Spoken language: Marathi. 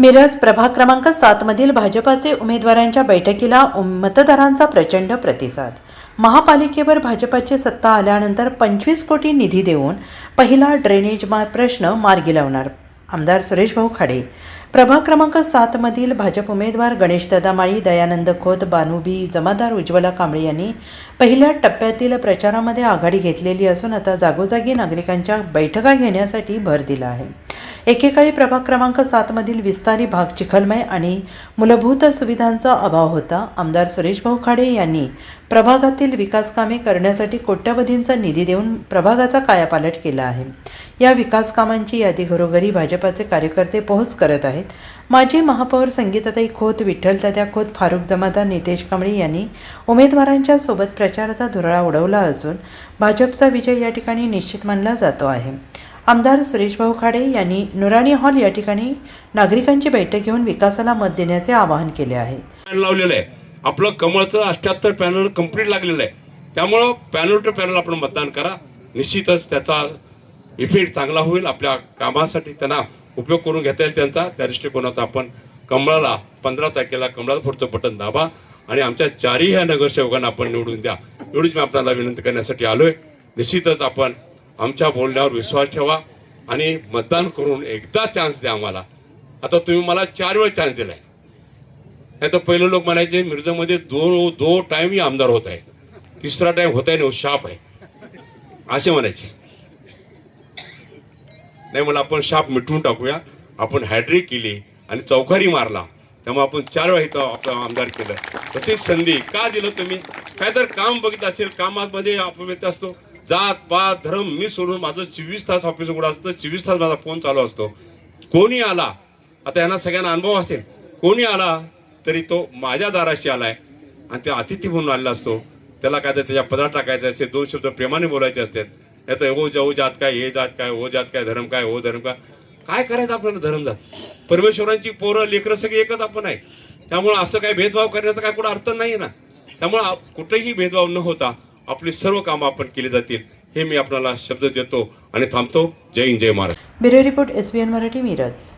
मिरज प्रभाग क्रमांक सातमधील भाजपाचे उमेदवारांच्या बैठकीला उम- मतदारांचा प्रचंड प्रतिसाद. महापालिकेवर भाजपाची सत्ता आल्यानंतर पंचवीस कोटी निधी देऊन पहिला ड्रेनेज मा प्रश्न मार्गी लावणार आमदार सुरेश भाऊ खाडे. प्रभाग क्रमांक सातमधील भाजप उमेदवार गणेश माळी दयानंद खोत बानुबी जमादार उज्ज्वला कांबळे यांनी पहिल्या टप्प्यातील प्रचारामध्ये आघाडी घेतलेली असून आता जागोजागी नागरिकांच्या बैठका घेण्यासाठी भर दिला आहे. एकेकाळी प्रभाग क्रमांक सातमधील विस्तारी भाग चिखलमय आणि मूलभूत सुविधांचा अभाव होता. आमदार सुरेश भाऊ खाडे यांनी प्रभागातील विकासकामे करण्यासाठी कोट्यवधींचा निधी देऊन प्रभागाचा कायापालट केला आहे. या विकास कामांची यादी घरोघरी भाजपाचे कार्यकर्ते पोहोच करत आहेत. माजी महापौर संगीताताई खोत विठ्ठलतात्या खोत फारुख जमादार नितेश कांबळे यांनी उमेदवारांच्या सोबत प्रचाराचा धुरळा उडवला असून भाजपचा विजय या ठिकाणी निश्चित मानला जातो आहे. आमदार सुरेश भाऊ खाडे यांनी नुराणी हॉल या ठिकाणी नागरिकांची बैठक घेऊन विकासाला मत देण्याचे आवाहन केले आहे. लावलेलं आहे. आपलं कमळचं अठ्याहत्तर पॅनल कंप्लीट लागलेलं आहे. त्यामुळं पॅनल टू पॅनल आपण मतदान करा. निश्चितच त्याचा इफेक्ट चांगला होईल. आपल्या कामासाठी त्यांना उपयोग करून घेता येईल त्यांचा. त्या दृष्टिकोनात आपण कमळाला पंधरा तारखेला कमळाला पुढचं बटन दाबा आणि आमच्या चारही ह्या नगरसेवकांना आपण निवडून द्या. एवढीच मी आपल्याला विनंती करण्यासाठी आलोय. निश्चितच आपण आमच्या बोलण्यावर विश्वास ठेवा आणि मतदान करून एकदा चान्स द्या आम्हाला. आता तुम्ही मला चार वेळ चान्स दिलाय. नाही तर पहिले लोक म्हणायचे मिरजमध्ये दोन दो टाईमही आमदार होत आहे तिसरा टाईम होत आहे ना हो शाप आहे. असे म्हणायचे. नाही मला आपण शाप मिटवून टाकूया. आपण हॅड्रिक केली आणि चौकारी मारला. त्यामुळे आपण चार वेळा इथं आपलं आमदार केलं. तशीच संधी का दिलं तुम्ही? काय तर काम बघित असेल कामामध्ये अपव्यत असतो. जात पात धर्म मी सोडून माझं चोवीस तास ऑफिस उघडं असतं? चोवीस तास माझा फोन चालू असतो. कोणी आला आता यांना सगळ्यांना अनुभव असेल. कोणी आला तरी तो माझ्या दाराशी आलाय आणि ते अतिथी म्हणून आलेला असतो. त्याला काय तर त्याच्या पदरात टाकायचे असते दोन शब्द प्रेमाने बोलायचे असतात. नाही तर ओ जाऊ जात काय हे जात काय ओ जात काय धर्म काय ओ धर्म काय. काय करायचं आपल्याला धर्म जात? परमेश्वरांची पोरं लेकरं सगळी एकच आपण आहे. त्यामुळं असं काही भेदभाव करण्याचा काय कुठं अर्थ नाही ना. त्यामुळं कुठेही भेदभाव न होता आपली सर्व कामं आपण केली जातील हे मी आपल्याला शब्द देतो आणि थांबतो. जय हिंद जय Maharaj bureau report S B N Marathi Miraj.